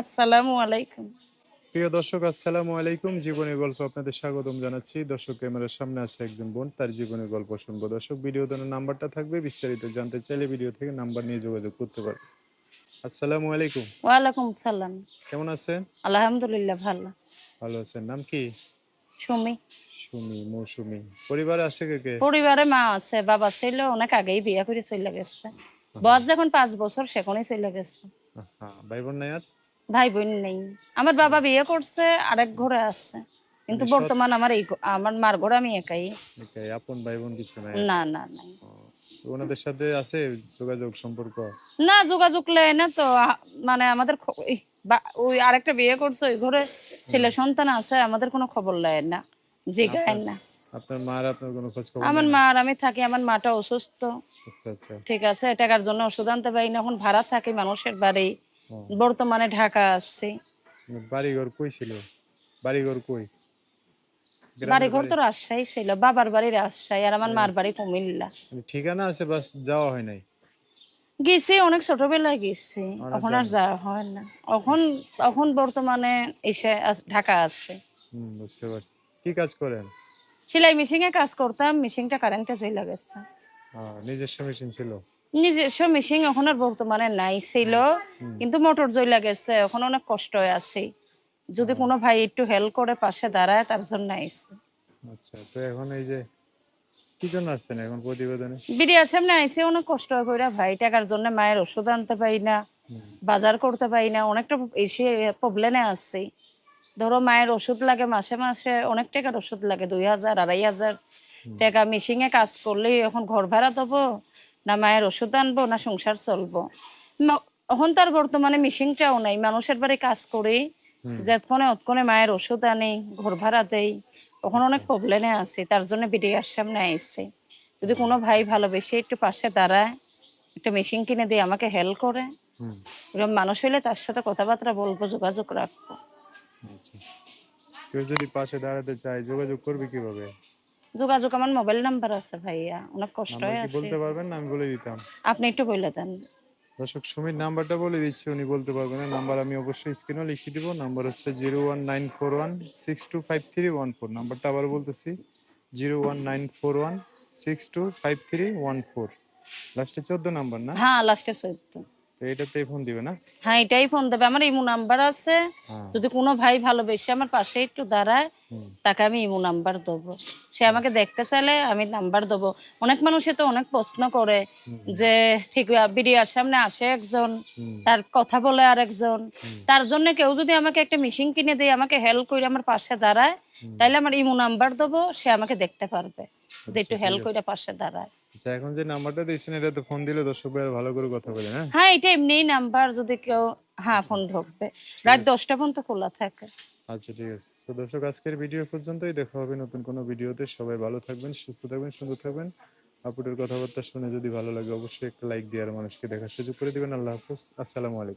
আসসালামু আলাইকুম। প্রিয় দর্শক আসসালামু আলাইকুম। জীবনের গল্প আপনাদের স্বাগতম জানাচ্ছি। দর্শক ক্যামেরার সামনে আছে একজন বোন তার জীবনের গল্প শুনব। দর্শক দেওয়ার নাম্বারটা থাকবে। বিস্তারিত জানতে চাইলে ভিডিও থেকে নাম্বার নিয়ে যোগাযোগ করতে পারেন আসসালামু আলাইকুম। ওয়ালাইকুম সালাম। কেমন আছেন? আলহামদুলিল্লাহ ভালো। ভালো আছেন। নাম কি? সুমি। সুমি মৌসুমি। পরিবারে আছে কে কে? পরিবারে মা আছে বাবা ছিল অনেক আগেই বিয়ে করে চলে গেছে। বয়স যখন পাঁচ বছর সেখানেই চলে গেছে। ভাই বোন নাই আর? ভাই বোন নেই। আমার বাবা বিয়ে করছে আরেক ঘরে আছে। কিন্তু মানে বর্তমান আমার এই আমার মার ঘরে আমি একাই। একাই, আপন ভাই বোন কিছু নাই। না না নাই। ওনাদের সাথে আছে যোগাযোগ সম্পর্ক? না যোগাযোগ লেয় না তো। মানে আমাদের ওই আরেকটা বিয়ে করছে ওই ঘরে ছেলে সন্তান আছে আমাদের কোনো খবর লেয় না জিগায় না। আপনার মার আপনার কোনো খোঁজ খবর আমার নেই? মা আর আমি থাকি আমার মাটা অসুস্থ। আচ্ছা আচ্ছা। ঠিক আছে টাকার জন্য ওষুধ আনতে পারি না এখন ভাড়া থাকি মানুষের বাড়ি। বর্তমানে ঢাকা আসছি। বাড়িঘর কই ছিল? বাড়িঘর কই? গ্রামের বাড়ি ঘর বাড়ি? তো রাজশাহী ছিল বাবার বাড়ি রাজশাহী আর আমার মার বাড়ি কুমিল্লা। মানে ঠিকানা আছে বাস যাওয়া হয় নাই? গেছি অনেক ছোটবেলায় গেছি এখন আর। যাওয়া হয় না। এখন এখন বর্তমানে এসে ঢাকা আছে বুঝতে পারছি। কি কাজ করেন? সেলাই মেশিনে কাজ করতাম মেশিনটা কারেন্টে চলে গেছে। নিজস্ব মেশিন ছিল। নিজস্ব মেশিন এখন আর বর্তমানে নাই ছিল। কিন্তু মোটর গেছে এখন অনেক কষ্ট হয়ে আছে। যদি কোনো ভাই একটু হেল্প করে পাশে দাঁড়ায় তার জন্য আইসি আচ্ছা তো এখন এই যে কি জন্য আসছেন এখন প্রতিবেদনে? সামনে আইসি অনেক কষ্ট করে ভাই টাকার জন্য মায়ের ওষুধ আনতে পারি না বাজার করতে পারি না অনেকটা এসে প্রবলেমে আছি। ধরো মায়ের ওষুধ লাগে মাসে মাসে অনেক টাকার ওষুধ লাগে দুই হাজার আড়াই হাজার। টাকা মেশিনে কাজ করলে এখন ঘর ভাড়া দেবো না মায়ের ওষুধ আনব না সংসার চলবো। এখন তার বর্তমানে মেশিনটাও নাই। মানুষের বাড়ি কাজ করি যেতক্ষণে অতক্ষণে মায়ের ওষুধ আনি ঘর ভাড়া দেই অনেক আচ্ছা। প্রবলেমে আছি। তার জন্য বিডিআর সামনে আইসি। যদি কোনো ভাই ভালোবেসে একটু পাশে দাঁড়ায় একটা মেশিন কিনে দিয়ে আমাকে হেল্প করে এরকম মানুষ হইলে তার সাথে কথাবার্তা বলব যোগাযোগ রাখব। আচ্ছা। কেউ যদি পাশে দাঁড়াতে চায় যোগাযোগ করবে কীভাবে? যোগাযোগ আমার মোবাইল নাম্বার আছে ভাইয়া অনেক কষ্ট হয়ে আছে। বলতে পারবেন না? আমি বলে দিতাম। আপনি একটু বলে দেন। দর্শক সুমির নাম্বারটা বলে দিচ্ছি উনি বলতে পারবেন না। নাম্বার আমি অবশ্যই স্ক্রিনে লিখে দিব। নাম্বার হচ্ছে zero one nine four one six two five three one four. নাম্বারটা আবার বলতেছি zero one nine four one six two five three one four. লাস্টে চোদ্দ নাম্বার না? হ্যাঁ লাস্টে তো এটাতেই ফোন দিবে না? হ্যাঁ এটাই ফোন দেবে। আমার ইমো নাম্বার আছে। হ্যাঁ। যদি কোনো ভাই ভালোবেসে আমার পাশে একটু দাঁড়ায় তাকে আমি ইমো নাম্বার দেবো। সে আমাকে দেখতে চাইলে আমি নাম্বার দেবো। অনেক মানুষে তো অনেক প্রশ্ন করে যে ঠিক বিডিআর সামনে আসে একজন তার কথা বলে আর একজন। তার জন্য কেউ যদি আমাকে একটা মেশিন কিনে দিয়ে আমাকে হেল্প করে আমার পাশে দাঁড়ায়। তাইলে আমার ইমো নাম্বার দেবো সে আমাকে দেখতে পারবে। যদি আচ্ছা, একটু হেল্প। করে পাশে দাঁড়ায়। আচ্ছা এখন যে নাম্বারটা দিয়েছেন এটাতে ফোন দিলে দর্শক ভাই ভালো করে কথা বলে হ্যাঁ? হ্যাঁ এটা এমনি নাম্বার যদি কেউ হ্যাঁ ফোন ঢুকবে। রাত দশটা পর্যন্ত খোলা থাকে। আচ্ছা ঠিক আছে। তো দর্শক আজকের ভিডিও পর্যন্তই। দেখা হবে নতুন কোনো ভিডিওতে সবাই ভালো থাকবেন সুস্থ থাকবেন সুন্দর থাকবেন। আপুটের কথাবার্তা শুনে যদি ভালো লাগে অবশ্যই একটা লাইক দিয়ে আর মানুষকে দেখার সুযোগ করে দিবেন। আল্লাহ হাফেজ। আসসালামু আলাইকুম।